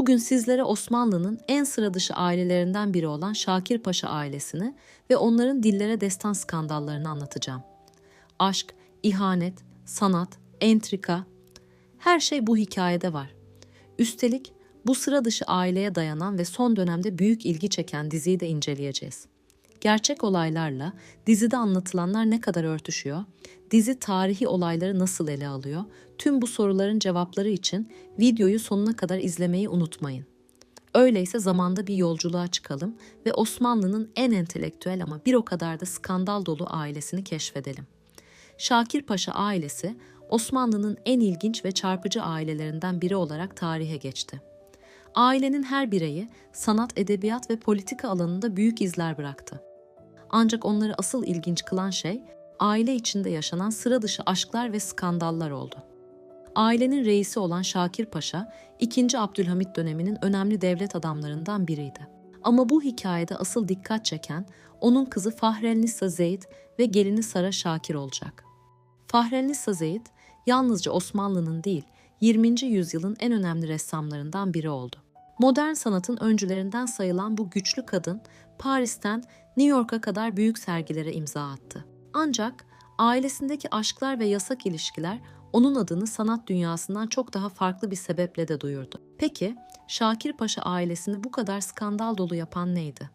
Bugün sizlere Osmanlı'nın en sıra dışı ailelerinden biri olan Şakir Paşa ailesini ve onların dillere destan skandallarını anlatacağım. Aşk, ihanet, sanat, entrika, her şey bu hikayede var. Üstelik bu sıra dışı aileye dayanan ve son dönemde büyük ilgi çeken diziyi de inceleyeceğiz. Gerçek olaylarla dizide anlatılanlar ne kadar örtüşüyor? Dizi tarihi olayları nasıl ele alıyor? Tüm bu soruların cevapları için videoyu sonuna kadar izlemeyi unutmayın. Öyleyse zamanda bir yolculuğa çıkalım ve Osmanlı'nın en entelektüel ama bir o kadar da skandal dolu ailesini keşfedelim. Şakir Paşa ailesi Osmanlı'nın en ilginç ve çarpıcı ailelerinden biri olarak tarihe geçti. Ailenin her bireyi sanat, edebiyat ve politika alanında büyük izler bıraktı. Ancak onları asıl ilginç kılan şey aile içinde yaşanan sıra dışı aşklar ve skandallar oldu. Ailenin reisi olan Şakir Paşa, 2. Abdülhamit döneminin önemli devlet adamlarından biriydi. Ama bu hikayede asıl dikkat çeken onun kızı Fahrelnisa Zeyd ve gelini Sara Şakir olacak. Fahrelnisa Zeyd yalnızca Osmanlı'nın değil, 20. yüzyılın en önemli ressamlarından biri oldu. Modern sanatın öncülerinden sayılan bu güçlü kadın Paris'ten New York'a kadar büyük sergilere imza attı. Ancak ailesindeki aşklar ve yasak ilişkiler onun adını sanat dünyasından çok daha farklı bir sebeple de duyurdu. Peki Şakir Paşa ailesini bu kadar skandal dolu yapan neydi?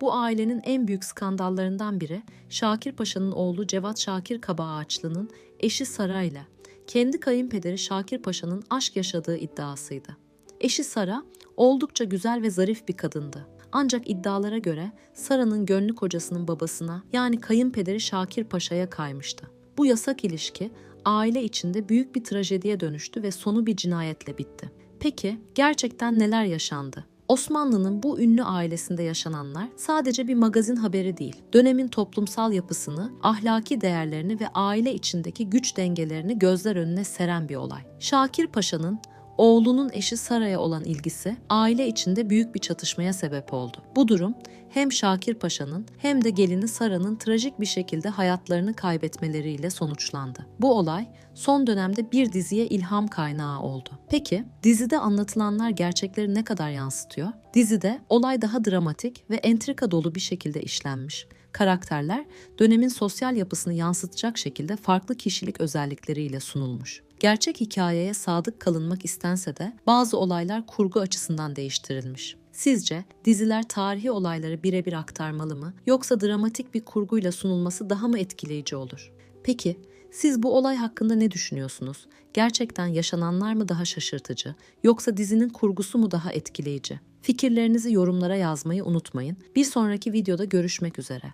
Bu ailenin en büyük skandallarından biri Şakir Paşa'nın oğlu Cevat Şakir Kaba Ağaçlı'nın eşi Sara ile kendi kayınpederi Şakir Paşa'nın aşk yaşadığı iddiasıydı. Eşi Sara oldukça güzel ve zarif bir kadındı. Ancak iddialara göre Sara'nın gönlü kocasının babasına yani kayınpederi Şakir Paşa'ya kaymıştı. Bu yasak ilişki aile içinde büyük bir trajediye dönüştü ve sonu bir cinayetle bitti. Peki gerçekten neler yaşandı? Osmanlı'nın bu ünlü ailesinde yaşananlar sadece bir magazin haberi değil, dönemin toplumsal yapısını, ahlaki değerlerini ve aile içindeki güç dengelerini gözler önüne seren bir olay. Şakir Paşa'nın oğlunun eşi Sara'ya olan ilgisi aile içinde büyük bir çatışmaya sebep oldu. Bu durum hem Şakir Paşa'nın hem de gelini Sara'nın trajik bir şekilde hayatlarını kaybetmeleriyle sonuçlandı. Bu olay son dönemde bir diziye ilham kaynağı oldu. Peki dizide anlatılanlar gerçekleri ne kadar yansıtıyor? Dizide olay daha dramatik ve entrika dolu bir şekilde işlenmiş. Karakterler dönemin sosyal yapısını yansıtacak şekilde farklı kişilik özellikleriyle sunulmuş. Gerçek hikayeye sadık kalınmak istense de bazı olaylar kurgu açısından değiştirilmiş. Sizce diziler tarihi olayları birebir aktarmalı mı yoksa dramatik bir kurguyla sunulması daha mı etkileyici olur? Peki siz bu olay hakkında ne düşünüyorsunuz? Gerçekten yaşananlar mı daha şaşırtıcı yoksa dizinin kurgusu mu daha etkileyici? Fikirlerinizi yorumlara yazmayı unutmayın. Bir sonraki videoda görüşmek üzere.